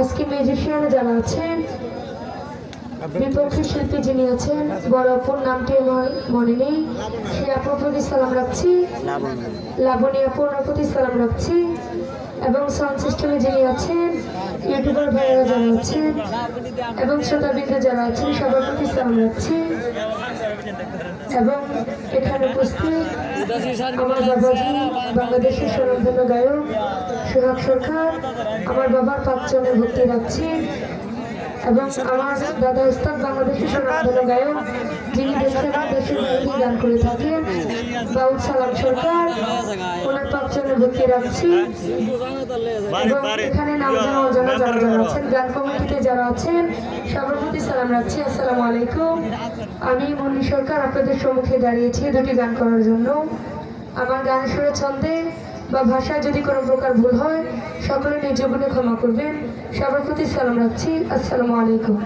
আজকে মিউজিশিয়ানে যারা আছেন বিপক্ষে শিল্পী যিনি আছেন বড় অপুর নামটি আমার মনে নেই। সে আপুর প্রতি সালাম রাখছি। লাবণী আপুর প্রতি সালাম রাখছি। এবং সাউন্ড সিস্টেমে যিনি আছেন ইউটিউবার ভাইয়েরা যারা আছেন এবং শ্রোতাবৃন্দ যারা আছেন সবার প্রতি সালাম রাখছি। এবং এখানে উপস্থিত আমার বাবাজি, বাংলাদেশের স্বনামধন্য গায়ক সুহাগ সরকার, আমার বাবার পাঁচজনের ভক্তি রাখছি এবং আমার দাদা উস্তাদ বাংলাদেশের স্বনামধন্য গায়ক, যিনি দেশের দেশের বাইরে গান করে থাকেন, বাউল সালাম সরকার, ওনার পাঁচজনের ভক্তি রাখছি। এবং এখানে নাম জানা অজানা যারা যারা আছেন, গান কমিটিতে যারা আছেন সবার প্রতি সালাম রাখছি, আসসালামু আলাইকুম। আমি মুন্নি সরকার, আপনাদের সম্মুখে দাঁড়িয়েছি দুটি গান করার জন্য। আমার গানের সুরে ছন্দে বা ভাষায় যদি কোনো প্রকার ভুল হয়, সকলে নিজ জীবনে ক্ষমা করবেন। সবার প্রতি সালাম রাখছি। আসসালামু আলাইকুম।